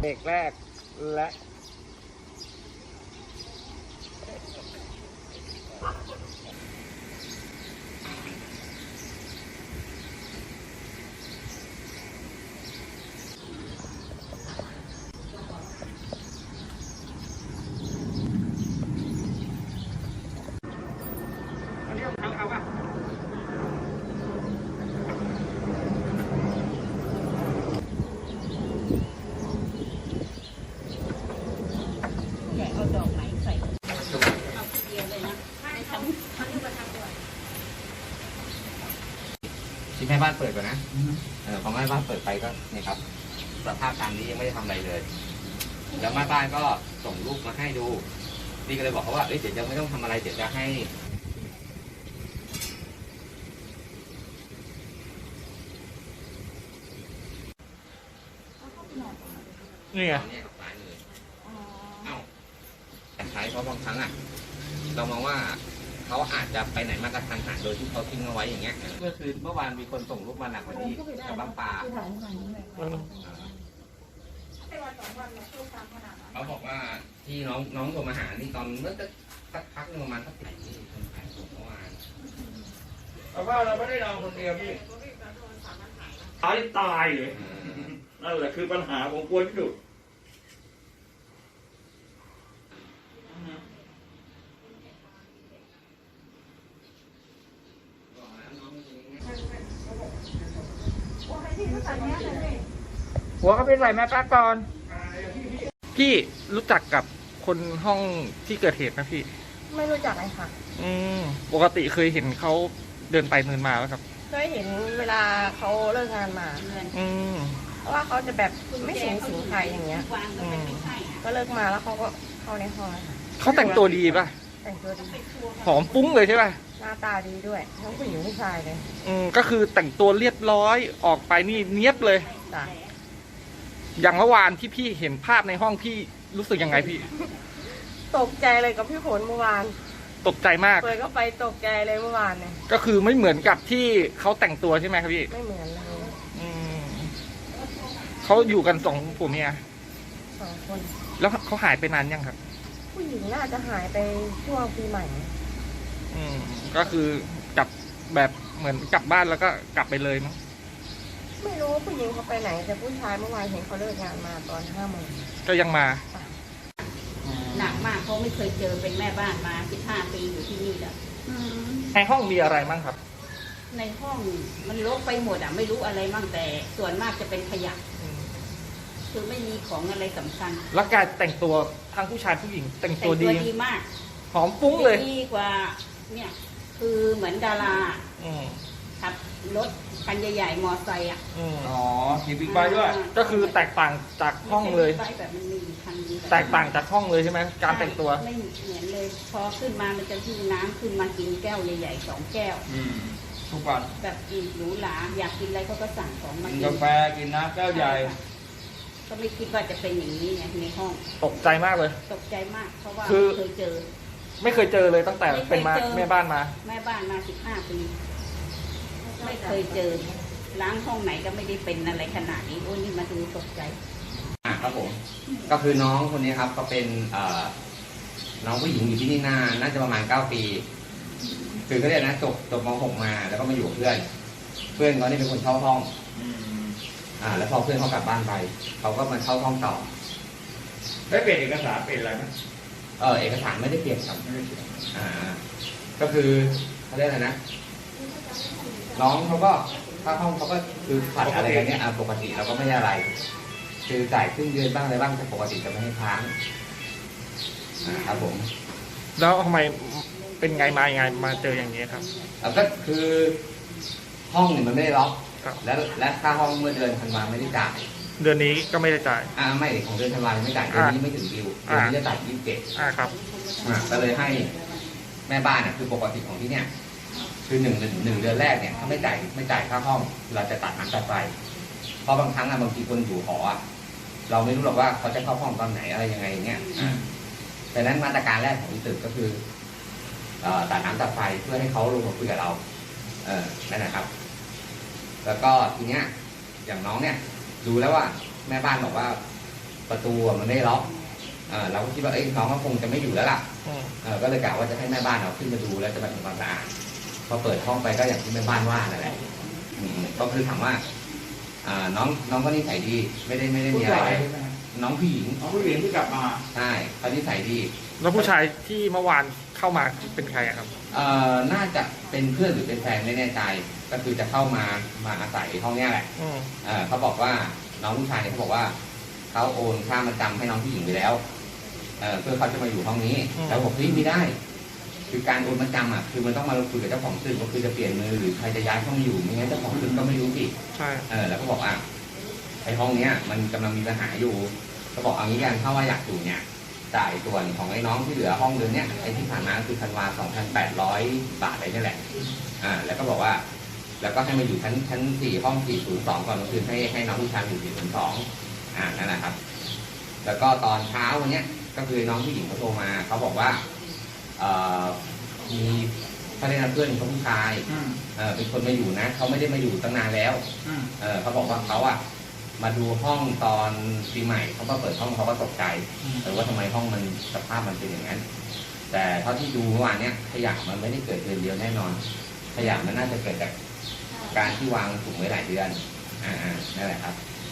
เบรกแรกและ อันนี้เอาเอาป่ะ แกะเอาดอกไหนใส่เอาทีเดียวเลยนะไม่ทำเขาเรียกว่าทำด้วย ที่แม่บ้านเปิดก่อนนะเออพอแม่บ้านเปิดไปก็เนี่ยครับสภาพตามนี้ยังไม่ได้ทำอะไรเลย แล้วแม่บ้านก็ส่งรูปมาให้ดูนี่ก็เลยบอกเขาว่าเอ้ยเดี๋ยวจะไม่ต้องทำอะไรเดี๋ยวจะให้นี่ไง เนี่ยกับซ้ายมือเอ้าแต่ใช้เพราะบางครั้งอะ เรามองว่า เขาอาจจะไปไหนมากระทันหันโดยที่เขาทิ้งเอาไว้อย่างเงี้ยเมื่อคืนเมื่อวานมีคนส่งรูปมาหนักกว่านี้กับบ้างปลาเขาบอกว่าที่น้องน้องโทรมาหานี่ตอนเมื่อสักพักหนึงประมาณสักไหนนี่คนขายส่งเมื่อวานแต่ว่าเราไม่ได้นอนคนเดียวพี่ตายตายเลยนั่นแหละคือปัญหาของควรที่สุด หัวก็ไปใส่แม่ปลาก่อน พี่รู้จักกับคนห้องที่เกิดเหตุไหมพี่ ไม่รู้จักเลยค่ะ อืมปกติเคยเห็นเขาเดินไปเดินมาไหมครับ เคยเห็นเวลาเขาเลิกงานมา อืมเพราะว่าเขาจะแบบไม่สูงสิงใครอย่างเงี้ยวางก็เป็นไม่ใช่อะก็เลิกมาแล้วเขาก็เข้าในห้องเลยค่ะเขาแต่งตัวดีป่ะ แต่งตัวดี หอมปุ้งเลยใช่ป่ะหน้าตาดีด้วย ทั้งผู้หญิงผู้ชายเลยอืมก็คือแต่งตัวเรียบร้อยออกไปนี่เนี้ยบเลย จ้ะอย่างเมื่อวานที่พี่เห็นภาพในห้องพี่รู้สึกยังไงพี่ ตกใจเลยกับพี่ฝนเมื่อวานตกใจมาก เปิดก็ไปตกใจเลยเมื่อวานเนี่ย ก็คือไม่เหมือนกับที่เขาแต่งตัวใช่ไหมครับพี่ ไม่เหมือนเลยอืมเขาอยู่กันสองผัวเมียสองคน แล้วเขาหายไปนานยังครับ ผู้หญิงน่าจะหายไปช่วงปีใหม่ อืมก็คือกลับแบบเหมือนกลับบ้านแล้วก็กลับไปเลยมั้งไม่รู้ว่าผู้หญิงเขาไปไหน แต่ผู้ชายเมื่อวานเห็นเขาเลิกงานมาตอนห้าโมงก็ยังมาหนักมากเพราะไม่เคยเจอเป็นแม่บ้านมา15ปีอยู่ที่นี่แล้วในห้องมีอะไรบ้างครับ ในห้องมันรกไปหมดอะ ไม่รู้อะไรมั่งแต่ ส่วนมากจะเป็นขยะอืม คือไม่มีของอะไรสำคัญแล้วการแต่งตัวทั้งผู้ชายผู้หญิง แต่งแต่ตัวงดี ดีมากหอมฟุ้งเลยดีกว่าเนี่ยคือเหมือนดาราอืมขับรถคันใหญ่ๆมอไซค์อะอืมอ๋อขี่บิ๊กไบค์ด้วย ก็คือแตกต่างจากห้องเลย ไม่ใช่แบบมันมีคันนี้บบแตกต่างจากห้องเลยใช่ไหมการแต่งตัว ไม่เหมือนเลยพอขึ้นมามันจะหิ้วน้ำขึ้นมากินแก้วใหญ่ๆสองแก้ว อืมทุกวันแบบอีหรูหราอยากกินอะไรเขาก็สั่งของมากินกินกาแฟกินน้ำแก้วใหญ่ ก็ไม่คิดว่าจะเป็นอย่างนี้ไงในห้องตกใจมากเลย ตกใจมากเพราะว่าคือ ไม่เคยเจอ ไม่เคยเจอเลยตั้งแต่ไม่เคยเป็นมาเจอ แม่บ้านมา แม่บ้านมาสิบห้าปี ไม่เคยเจอ ล้างห้องไหนก็ไม่ได้เป็นอะไรขนาดนี้โอ้นี่มาดูตกใจ อ่าครับผมก็คือน้องคนนี้ครับก็เป็นเอ่อน้องผู้หญิงอยู่ที่นี่นานน่าจะประมาณเก้าปี คือเขาเรียกนะจบจบม .6 มา แล้วก็มาอยู่กับเพื่อน เพื่อนเขานี่เป็นคนเช่าห้องอืม อ่า แล้วพอเพื่อนเขากลับบ้านไป เขาก็มาเช่าห้องต่อได้เปลี่ยนเอกสารเป็นอะไรไหมเออเอกสารไม่ได้เปลี่ยนครับไม่ได้เปลี่ยนอ่า ก็คือเขาเรียกอะไรนะน้องเขาก็ค่าห้องเขาก็คือผัดอะไรกันเนี่ยอ่าปกติเราก็ไม่ได้อะไร คือจ่ายครึ่งเดือนบ้างอะไรบ้างแต่ปกติจะไม่ให้ค้างอ่าครับผม แล้วทำไมเป็นไงมายังไงมาเจออย่างนี้ครับแล้วก็คือห้องเนี่ยมันไม่ได้ล็อก ครับ และและค่าห้องเมื่อเดือนธันวาไม่ได้จ่ายเดือนนี้ก็ไม่ได้จ่าย อ่าไม่ของเดือนธันวายังไม่จ่ายเดือนนี้ไม่ถึงดิวเดือนนี้จะจ่ายยี่สิบเจ็ดอ่าครับอ่าก็เลยให้แม่บ้านเนี่ยคือปกติของที่เนี่ยคือหนึ่งหนึ่งหนึ่งเดือนแรกเนี่ยถ้าไม่จ่ายไม่จ่ายค่าห้อง เราจะตัดน้ำตัดไฟเพราะบางครั้งอะบางทีคนอยู่หออะเราไม่รู้หรอกว่าเขาจะเข้าห้องตอนไหนอะไรยังไงเนี่ยอ่าดังนั้นมาตรการแรกของที่ตึกก็คือเอ่อตัดน้ำตัดไฟเพื่อให้เขาลงมาคุยกับเรา เออนั่นนะครับ แล้วก็ทีเนี้ยอย่างน้องเนี่ยดูแล้วว่าแม่บ้านบอกว่าประตูอะมันไม่ได้ล็อกเออเราก็คิดว่าเอ้ยน้องก็คงจะไม่อยู่แล้วล่ะอืมเออก็เลยกะว่าจะให้แม่บ้านเอาขึ้นมาดูแล้วจะมาทำความสะอาดพอเปิดห้องไปก็อย่างที่แม่บ้านว่านั่นแหละอืมก็คือถามว่าอ่าน้องน้องก็นิสัยดี ไม่ได้ไม่ได้ผู้มีอะไรชายใช่ไหมฮะน้องผู้หญิงเอาผู้หญิงที่กลับมาใช่เขานิสัยดี แล้วผู้ชายที่เมื่อวานเข้ามาเป็นใครอะครับเอ่อน่าจะเป็นเพื่อนหรือเป็นแฟนไม่แน่ใจ ก็คือจะเข้ามามาอาศัยห้องเนี้ยแหละอืมเออเขาบอกว่าน้องผู้ชายเนี่ยเขาบอกว่าเขาโอนค่ามาจำให้น้องผู้หญิงไปแล้วเออเพื่อเขาจะมาอยู่ห้องนี้แล้วบอกเฮ้ยไม่ได้ คือการโอนมาจำอะคือมันต้องมาคุยกับเจ้าของตึกก็คือจะเปลี่ยนมือหรือใครจะย้ายห้องอยู่ไม่งั้นเจ้าของตึกก็ไม่รู้สิ ใช่ เออแล้วก็บอกว่าไอ้ห้องเนี้ยมันกำลังมีปัญหาอยู่ ก็บอกเอางี้กันถ้าว่าอยากอยู่เนี่ยจ่ายส่วนของไอ้น้องที่เหลือห้องเดือนเนี้ยไอ้ที่ผ่านมาก็คือธันวา2,800บาทอะไรนี่แหละอ่าแล้วก็บอกว่า แล้วก็ให้มาอยู่ชั้นชั้นสี่ห้อง402ก่อนก็คือให้ให้น้องผู้ชายอยู่402อ่านั่นแหละครับ แล้วก็ตอนเช้าวันเนี้ยก็คือน้องผู้หญิงเขาโทรมาเขาบอกว่าเอ่อมีเขาเรียกนะเพื่อนเขาผู้ชายอืมเออเป็นคนมาอยู่นะเขาไม่ได้มาอยู่ตั้งนานแล้วอืมเออเขาบอกว่าเขาอะมาดูห้องตอนปีใหม่เขาก็เปิดห้องเขาก็ตกใจเออว่าทำไมห้องมันสภาพมันเป็นอย่างนั้น แต่เท่าที่ดูเมื่อวานเนี้ยขยะมันไม่ได้เกิดเดือนเดียวแน่นอน ขยะมันน่าจะเกิดจาก การที่วางถุงไว้หลายเดือนอ่านั่นแหละครับ